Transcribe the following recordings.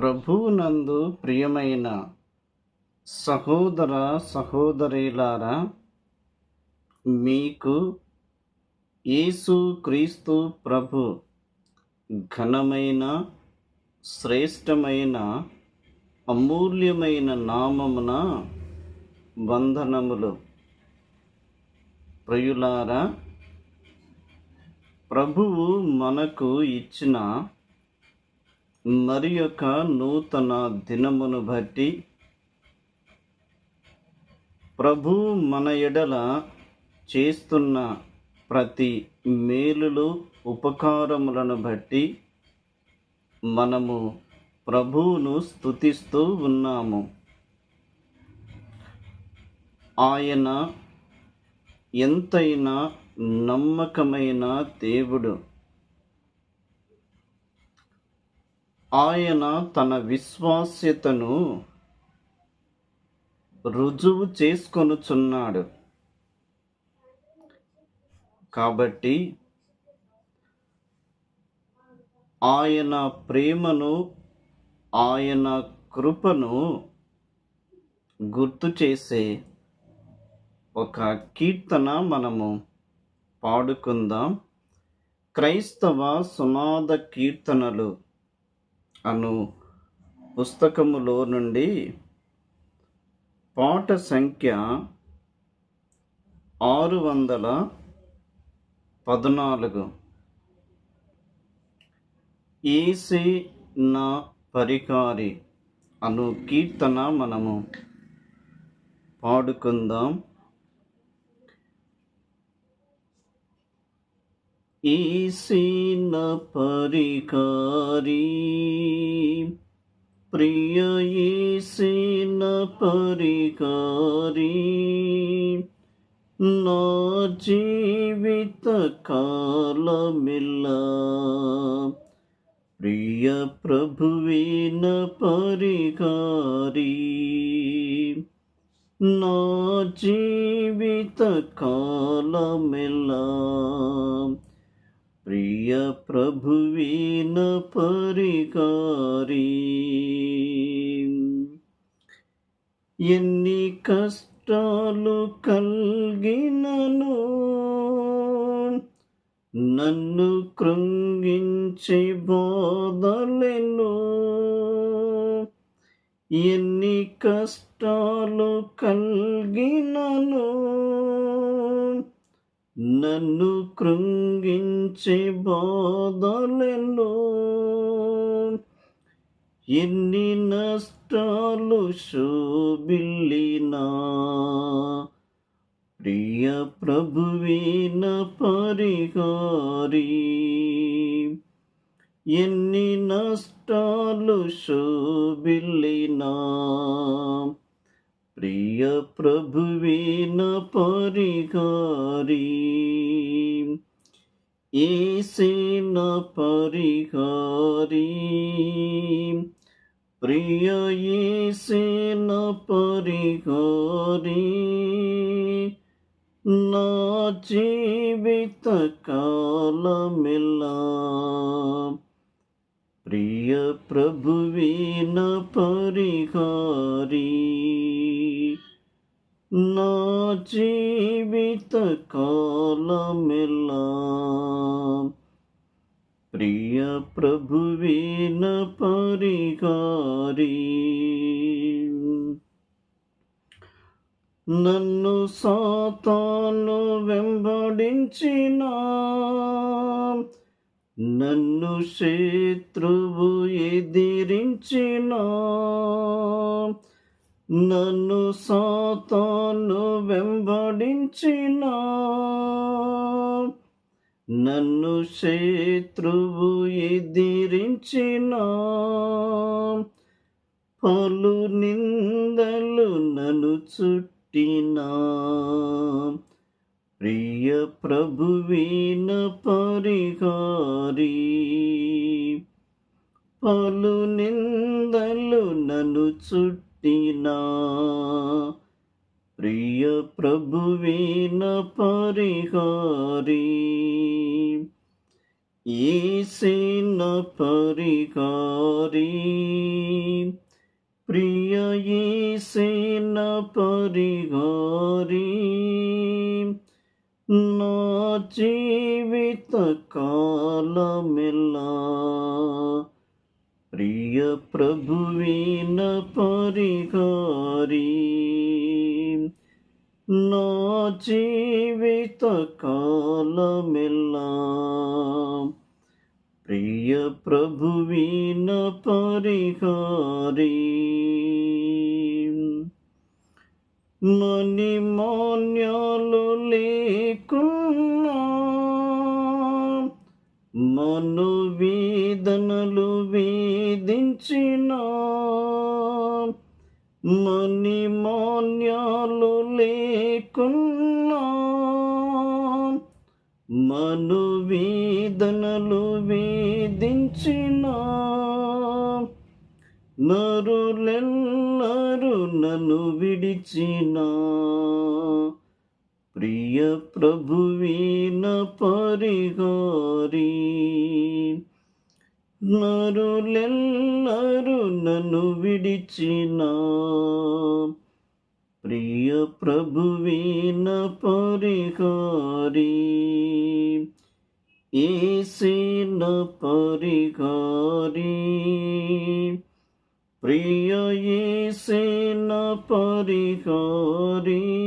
ప్రభువునందు ప్రియమైన సహోదర సహోదరులారా మీకు యేసు క్రీస్తు ప్రభు ఘనమైన శ్రేష్టమైన అమూల్యమైన నామమున వందనములు. ప్రియులారా ప్రభువు మనకు ఇచ్చిన మరి యొక్క నూతన దినమును బట్టి ప్రభు మన ఎడల చేస్తున్న ప్రతి మేలులు ఉపకారములను బట్టి మనము ప్రభువును స్తుతిస్తూ ఉన్నాము. ఆయన ఎంతైనా నమ్మకమైన దేవుడు. ఆయన తన విశ్వాస్యతను రుజువు చేసుకొనుచున్నాడు. కాబట్టి ఆయన ప్రేమను ఆయన కృపను గుర్తు చేసే ఒక కీర్తన మనము పాడుకుందాం. క్రైస్తవ సునాద కీర్తనలు. అను పుస్తకములో నుండి పాట సంఖ్య ఆరు వందల పద్నాలుగు. ఏసే నా పరికారి అను కీర్తన మనము పాడుకుందాం. ఈసిన పరికారి. ప్రియ ఈసిన పరికారి. నా జీవిత కాలమిల్లా. ప్రియ ప్రభువిన పరికారి. నా జీవిత కాలమిల్లా. ప్రభువీన పరికారి. ఎన్ని కష్టాలు కలిగినను నన్ను కృంగించి బోధలెను. ఎన్ని కష్టాలు కలిగినను నన్ను కృంగించి బాధలెన్నో. ఎన్ని నష్టాలు శోభిల్లినా. ప్రియ ప్రభువిన పరిహారి. ఎన్ని నష్టాలు శోభిల్లినా. ప్రియ ప్రభువిన పరిహారి ఏసిన పరిహారి ప్రియ ఏసిన పరిహారి నా జీవిత కాలమిల్లా ప్రియ ప్రభువిన పరిహారి నా జీవిత కాలమిల్లా ప్రియ ప్రభువిన పరిహారి నన్ను సాతాను వెంబడించిన నన్ను శత్రువు ఎదిరించిన నన్ను సాతాను వెంబడించిన నన్ను శత్రువు ఎదిరించిన పలు నిందలు నన్ను చుట్టినా. ప్రియ ప్రభువీన పరిహారీ పలు నిందలు నన్ను చుట్టినా. ప్రియ ప్రభువీన పరిహారీ ఈసిన పరిహారీ. ప్రియ ఈసిన పరిహారీ నా జీవిత కాలమెల్లా ప్రియ ప్రభువిన పరిహారీ. నా జీవిత కాలమెల్లా ప్రియ ప్రభువిన పరిహారీ. మణిమాన్యాలు లే లేకున్నా మను వేదనలు వేధించిన. మని మాన్యాలు లేకున్నా. మను వేదనలు వేధించిన. నరులెల్లరు నన్ను విడిచినా. ప్రియ ప్రభువీన పరిహారీ నరులెల్లరు నన్ను విడిచిన. ప్రియ ప్రభువీన పరిహారీ ఏసిన పరిహారీ. ప్రియ ఏసిన పరిహారీ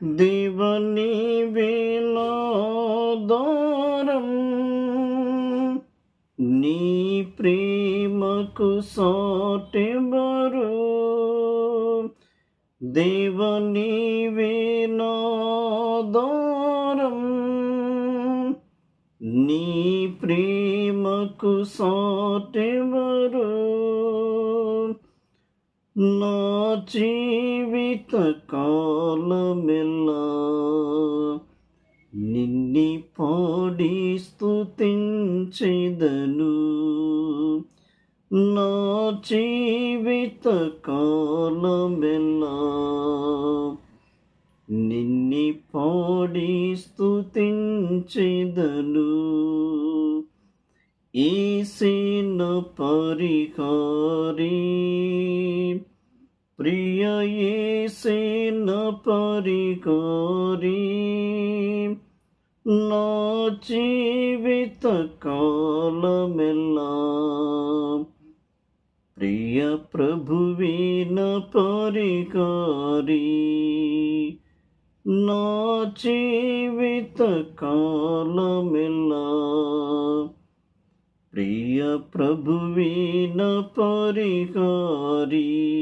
దేవని వేలాదారం నీ ప్రేమకు సాటెవరు దేవని వేలాదారం నీ ప్రేమకు సాటెవరు నా జీవిత కాలమెల్లా నిన్ని పాడి స్థుతించెదను నా జీవిత కాలమెల్లా నిన్ని పాడి స్థుతించెదను ఈసిన పరిహారీ ప్రియ ఏసిన పరిహారీ నా జీవిత కాలమెల్లా. ప్రియ ప్రభువిన పరిహారీ నా జీవిత కాలమెల్లా. ప్రియ ప్రభువిన పరిహారీ